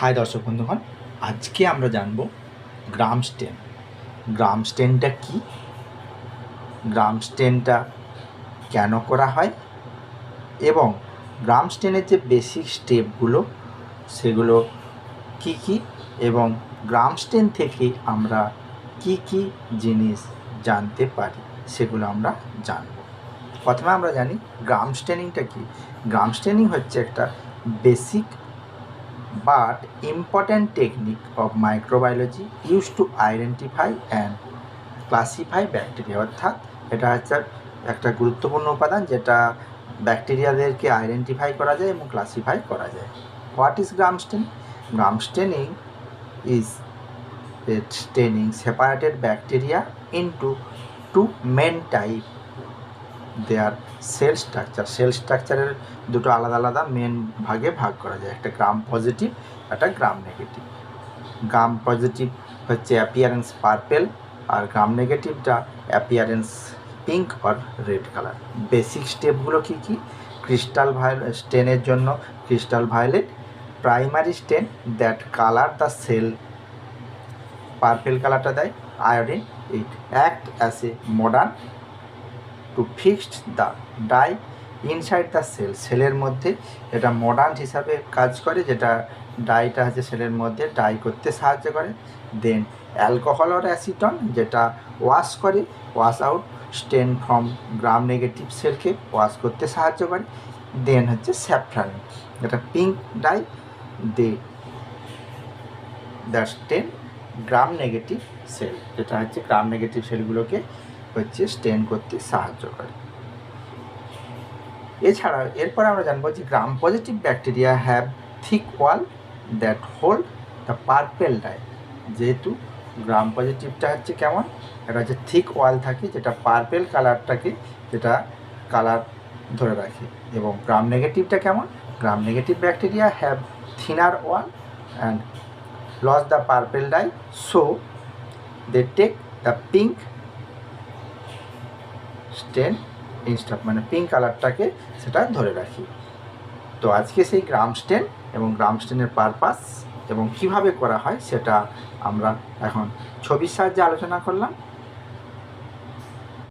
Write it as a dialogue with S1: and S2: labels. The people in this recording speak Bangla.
S1: হাই দর্শক বন্ধুগণ, আজকে আমরা জানব গ্রাম স্টেন। গ্রাম স্টেনটা কি? গ্রাম স্টেনটা কেন করা হয়? এবং গ্রাম স্টেনের যে বেসিক স্টেপগুলো, সেগুলো কি কি? এবং গ্রাম স্টেন থেকে আমরা কি কি জিনিস জানতে পারি, সেগুলো আমরা জানব। প্রথমে আমরা জানি গ্রাম স্টেনিংটা কি। গ্রাম স্টেনিং হচ্ছে একটা basic but important technique of microbiology used to identify and classify bacteria, অর্থাৎ এটা হচ্ছে একটা গুরুত্বপূর্ণ উপাদান যেটা ব্যাকটেরিয়াদেরকে আইডেন্টিফাই করা যায় এবং ক্লাসিফাই করা যায়। What is gram stain gram staining is staining separated bacteria into two main type their cell structure cell স্ট্রাকচারের দুটো আলাদা আলাদা মেন ভাগে ভাগ করা যায়। একটা গ্রাম পজিটিভ একটা গ্রাম নেগেটিভ গ্রাম পজিটিভ হচ্ছে অ্যাপিয়ারেন্স পার্পেল আর গ্রাম নেগেটিভটা অ্যাপিয়ারেন্স পিঙ্ক আর রেড কালার বেসিক স্টেপগুলো কী কী? ক্রিস্টাল ভায়োলেট স্টেনের জন্য crystal violet primary stain that colour the cell purple কালারটা দেয় iodine it act as a modern to fixed the dye inside the cell সেলের মধ্যে এটা মডার্ন হিসাবে কাজ করে, যেটা ডাইটা আছে সেলের মধ্যে ডাই করতে সাহায্য করে। দেন অ্যালকোহল আর অ্যাসিটন যেটা ওয়াশ করে wash out stain from gram negative সেলকে wash করতে সাহায্য করে। দেন হচ্ছে স্যাফ্রান এটা pink dye they the stain Gram negative cell যেটা হচ্ছে গ্রাম নেগেটিভ সেলগুলোকে হচ্ছে স্টেন করতে সাহায্য করে। এছাড়া এরপর আমরা জানব যে gram positive bacteria have thick wall that hold the purple dye যেহেতু গ্রাম পজিটিভটা হচ্ছে কেমন? এটা হচ্ছে থিক ওয়াল থাকে যেটা পার্পেল কালারটাকে যেটা কালার ধরে রাখে। এবং গ্রাম নেগেটিভটা কেমন? Gram negative bacteria have thinner wall and loss the purple dye so they take the pink stain ইনস্টাপ মানে পিঙ্ক কালারটাকে সেটা ধরে রাখি। তো আজকে সেই গ্রাম স্টেন এবং গ্রাম স্টেনের পারপাস এবং কীভাবে করা হয় সেটা আমরা এখন ছবির সাহায্যে আলোচনা করলাম।